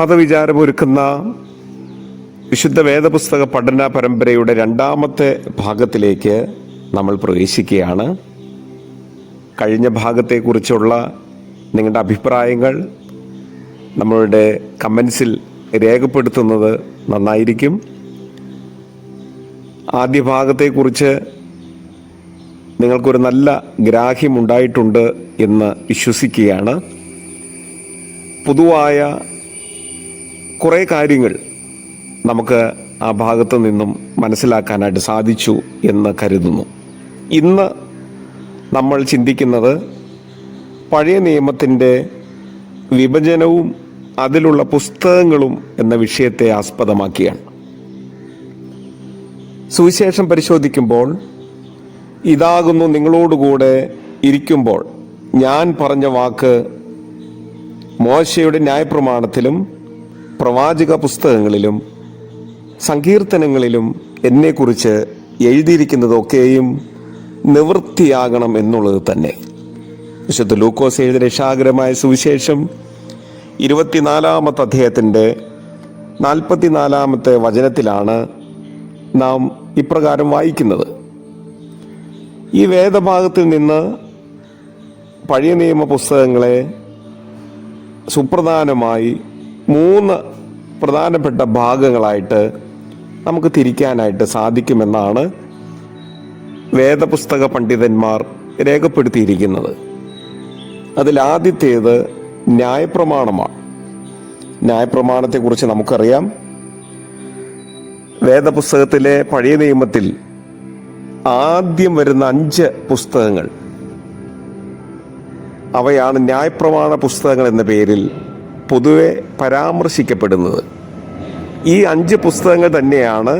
പ്രഭാത വിചാരമൊരുക്കുന്ന വിശുദ്ധ വേദപുസ്തക പഠന പരമ്പരയുടെ രണ്ടാമത്തെ ഭാഗത്തിലേക്ക് നമ്മൾ പ്രവേശിക്കുകയാണ്. കഴിഞ്ഞ ഭാഗത്തെക്കുറിച്ചുള്ള നിങ്ങളുടെ അഭിപ്രായങ്ങൾ നമ്മളുടെ കമൻസിൽ രേഖപ്പെടുത്തുന്നത് നന്നായിരിക്കും. ആദ്യ ഭാഗത്തെക്കുറിച്ച് നിങ്ങൾക്കൊരു നല്ല ഗ്രാഹ്യമുണ്ടായിട്ടുണ്ട് എന്ന് വിശ്വസിക്കുകയാണ്. പൊതുവായ കുറേ കാര്യങ്ങൾ നമുക്ക് ആ ഭാഗത്തു നിന്നും മനസ്സിലാക്കാനായിട്ട് സാധിച്ചു എന്ന് കരുതുന്നു. ഇന്ന് നമ്മൾ ചിന്തിക്കുന്നത് പഴയ നിയമത്തിന്റെ വിഭജനവും അതിലുള്ള പുസ്തകങ്ങളും എന്ന വിഷയത്തെ ആസ്പദമാക്കിയാണ്. സുവിശേഷം പരിശോധിക്കുമ്പോൾ ഇതാകുന്നു നിങ്ങളോടുകൂടെ ഇരിക്കുമ്പോൾ ഞാൻ പറഞ്ഞ വാക്ക് മോശയുടെ ന്യായപ്രമാണത്തിലും പ്രവാചക പുസ്തകങ്ങളിലും സങ്കീർത്തനങ്ങളിലും എന്നെക്കുറിച്ച് എഴുതിയിരിക്കുന്നതൊക്കെയും നിവൃത്തിയാകണം എന്നുള്ളത് തന്നെ. വിശുദ്ധ ലൂക്കോസ് എഴുതിയ രക്ഷാകരമായ സുവിശേഷം ഇരുപത്തിനാലാമത്തെ അദ്ദേഹത്തിന്റെ നാൽപ്പത്തിനാലാമത്തെ വചനത്തിലാണ് നാം ഇപ്രകാരം വായിക്കുന്നത്. ഈ വേദഭാഗത്തിൽ നിന്ന് പഴയ നിയമ പുസ്തകങ്ങളെ സുപ്രധാനമായി മൂന്ന് പ്രധാനപ്പെട്ട ഭാഗങ്ങളായിട്ട് നമുക്ക് തിരിക്കാനായിട്ട് സാധിക്കുമെന്നാണ് വേദപുസ്തക പണ്ഡിതന്മാർ രേഖപ്പെടുത്തിയിരിക്കുന്നത്. അതിൽ ആദ്യത്തേത് ന്യായപ്രമാണമാണ്. ന്യായപ്രമാണത്തെക്കുറിച്ച് നമുക്കറിയാം. വേദപുസ്തകത്തിലെ പഴയ നിയമത്തിൽ ആദ്യം വരുന്ന അഞ്ച് പുസ്തകങ്ങൾ അവയാണ് ന്യായപ്രമാണ പുസ്തകങ്ങൾ എന്ന പേരിൽ പൊതുവെ പരാമർശിക്കപ്പെടുന്നത്. ഈ അഞ്ച് പുസ്തകങ്ങൾ തന്നെയാണ്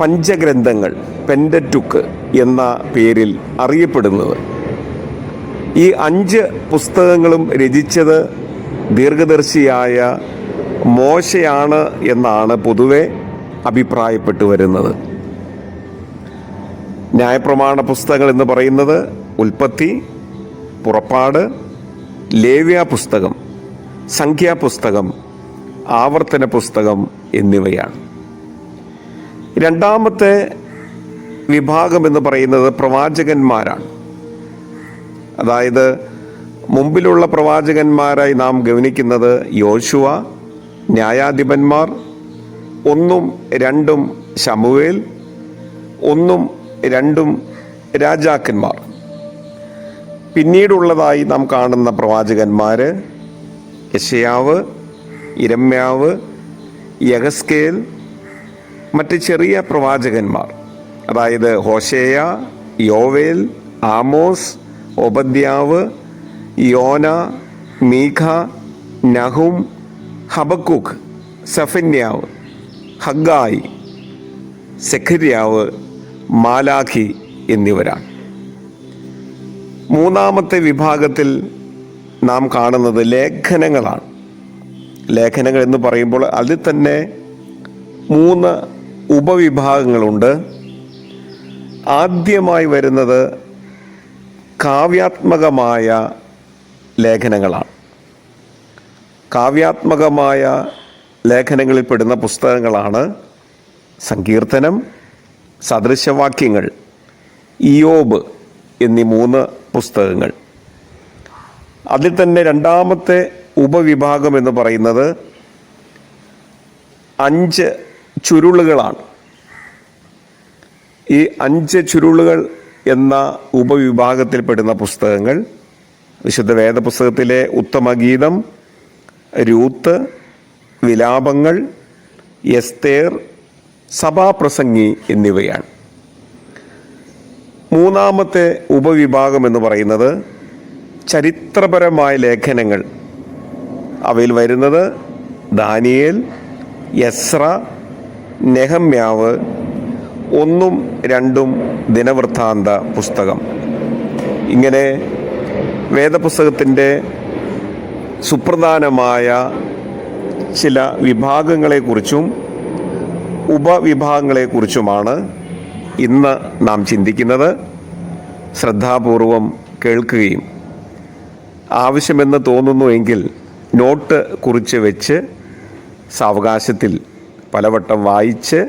പഞ്ചഗ്രന്ഥങ്ങൾ പെൻഡറ്റുക്ക് എന്ന പേരിൽ അറിയപ്പെടുന്നത്. ഈ അഞ്ച് പുസ്തകങ്ങളും രചിച്ചത് ദീർഘദർശിയായ മോശയാണ് എന്നാണ് പൊതുവെ അഭിപ്രായപ്പെട്ടു വരുന്നത്. ന്യായപ്രമാണ പുസ്തകങ്ങൾ എന്ന് പറയുന്നത് ഉൽപ്പത്തി പുറപ്പാട് ലേവ്യ പുസ്തകം. സംഖ്യാപുസ്തകം ആവർത്തന പുസ്തകം എന്നിവയാണ്. രണ്ടാമത്തെ വിഭാഗം എന്ന് പറയുന്നത് പ്രവാചകന്മാരാണ്. അതായത് മുമ്പിലുള്ള പ്രവാചകന്മാരായി നാം ഗവനിക്കുന്നത് യോശുവ ന്യായാധിപന്മാർ ഒന്നും രണ്ടും ശമുവേൽ ഒന്നും രണ്ടും രാജാക്കന്മാർ. പിന്നീടുള്ളതായി നാം കാണുന്ന പ്രവാചകന്മാര് യശയാവ് ഇരമ്യാവ് യഗസ്കേൽ മറ്റ് ചെറിയ പ്രവാചകന്മാർ. അതായത് ഹോഷേയ യോവേൽ ആമോസ് ഒബദ്യാവ് യോന മീഖ നഹും ഹബക്കുഖ് സഫന്യാവ് ഹഗായി സെഖര്യാവ് മാലാഖി എന്നിവരാണ്. മൂന്നാമത്തെ വിഭാഗത്തിൽ നാം കാണുന്നത് ലേഖനങ്ങളാണ്. ലേഖനങ്ങൾ എന്ന് പറയുമ്പോൾ അതിൽ തന്നെ മൂന്ന് ഉപവിഭാഗങ്ങളുണ്ട്. ആദ്യമായി വരുന്നത് കാവ്യാത്മകമായ ലേഖനങ്ങളാണ്. കാവ്യാത്മകമായ ലേഖനങ്ങളിൽ പെടുന്ന പുസ്തകങ്ങളാണ് സങ്കീർത്തനം സദൃശവാക്യങ്ങൾ ഇയോബ് എന്നീ മൂന്ന് പുസ്തകങ്ങൾ. അതിൽ തന്നെ രണ്ടാമത്തെ ഉപവിഭാഗം എന്ന് പറയുന്നത് അഞ്ച് ചുരുളുകളാണ്. ഈ അഞ്ച് ചുരുളുകൾ എന്ന ഉപവിഭാഗത്തിൽപ്പെടുന്ന പുസ്തകങ്ങൾ വിശുദ്ധ വേദപുസ്തകത്തിലെ ഉത്തമഗീതം രൂത്ത് വിലാപങ്ങൾ എസ്തേർ സഭാപ്രസംഗി എന്നിവയാണ്. മൂന്നാമത്തെ ഉപവിഭാഗം എന്ന് പറയുന്നത് ചരിത്രപരമായ ലേഖനങ്ങൾ. അവയിൽ വരുന്നത് ദാനിയേൽ യസ്ര നെഹമ്യാവ് ഒന്നും രണ്ടും ദിനവൃത്താന്ത പുസ്തകം. ഇങ്ങനെ വേദപുസ്തകത്തിന്റെ സുപ്രധാനമായ ചില വിഭാഗങ്ങളെക്കുറിച്ചും ഉപവിഭാഗങ്ങളെക്കുറിച്ചുമാണ് ഇന്ന് നാം ചിന്തിക്കുന്നത്. ശ്രദ്ധാപൂർവം കേൾക്കുകയും ആവശ്യമെന്ന് തോന്നുന്നുവെങ്കിൽ നോട്ട് കുറിച്ച് വെച്ച് സാവകാശത്തിൽ പലവട്ടം വായിച്ച്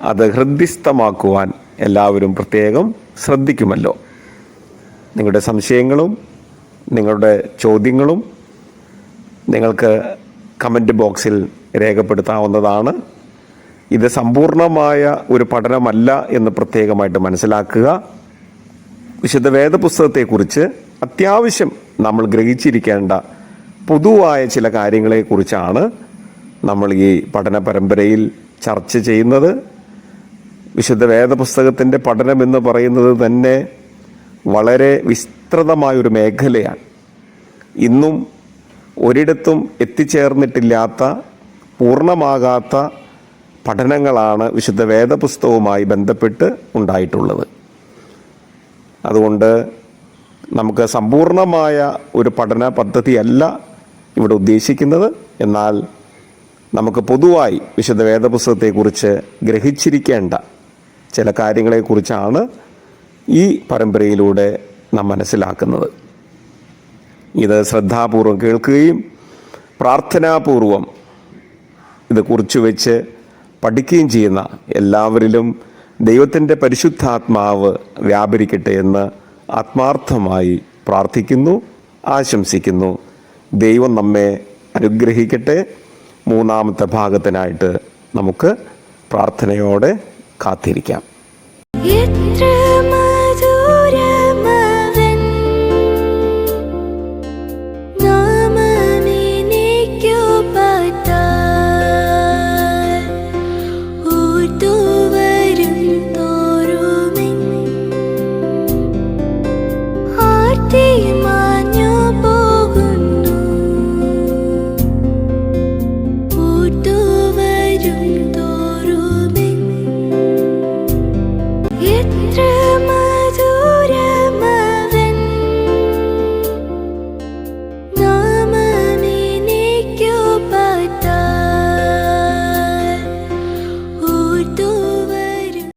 അത് ഹൃദ്യസ്ഥമാക്കുവാൻ എല്ലാവരും പ്രത്യേകം ശ്രദ്ധിക്കുമല്ലോ. നിങ്ങളുടെ സംശയങ്ങളും നിങ്ങളുടെ ചോദ്യങ്ങളും നിങ്ങൾക്ക് കമന്റ് ബോക്സിൽ രേഖപ്പെടുത്താവുന്നതാണ്. ഇത് സമ്പൂർണമായ ഒരു പഠനമല്ല എന്ന് പ്രത്യേകമായിട്ട് മനസ്സിലാക്കുക. വിശുദ്ധ വേദപുസ്തകത്തെക്കുറിച്ച് അത്യാവശ്യം നമ്മൾ ഗ്രഹിച്ചിരിക്കേണ്ട പൊതുവായ ചില കാര്യങ്ങളെക്കുറിച്ചാണ് നമ്മൾ ഈ പഠന പരമ്പരയിൽ ചർച്ച ചെയ്യുന്നത്. വിശുദ്ധ വേദപുസ്തകത്തിന്റെ പഠനം എന്ന് പറയുന്നത് തന്നെ വളരെ വിസ്തൃതമായൊരു മേഖലയാണ്. ഇന്നും ഒരിടത്തും എത്തിച്ചേർന്നിട്ടില്ലാത്ത പൂർണമാകാത്ത പഠനങ്ങളാണ് വിശുദ്ധ വേദപുസ്തകവുമായി ബന്ധപ്പെട്ട് ഉണ്ടായിട്ടുള്ളത്. അതുകൊണ്ട് നമുക്ക് സമ്പൂർണമായ ഒരു പഠന പദ്ധതിയല്ല ഇവിടെ ഉദ്ദേശിക്കുന്നത്. എന്നാൽ നമുക്ക് പൊതുവായി വിശുദ്ധ വേദപുസ്തകത്തെക്കുറിച്ച് ഗ്രഹിച്ചിരിക്കേണ്ട ചില കാര്യങ്ങളെക്കുറിച്ചാണ് ഈ പരമ്പരയിലൂടെ നാം മനസ്സിലാക്കുന്നത്. ഇത് ശ്രദ്ധാപൂർവം കേൾക്കുകയും പ്രാർത്ഥനാപൂർവം ഇത് കുറിച്ചു വെച്ച് പഠിക്കുകയും ചെയ്യുന്ന എല്ലാവരിലും ദൈവത്തിന്റെ പരിശുദ്ധാത്മാവ് വ്യാപരിക്കട്ടെ എന്ന് ആത്മാർത്ഥമായി പ്രാർത്ഥിക്കുന്നു ആശംസിക്കുന്നു. ദൈവം നമ്മെ അനുഗ്രഹിക്കട്ടെ. മൂന്നാമത്തെ ഭാഗത്തിനായിട്ട് നമുക്ക് പ്രാർത്ഥനയോടെ കാത്തിരിക്കാം.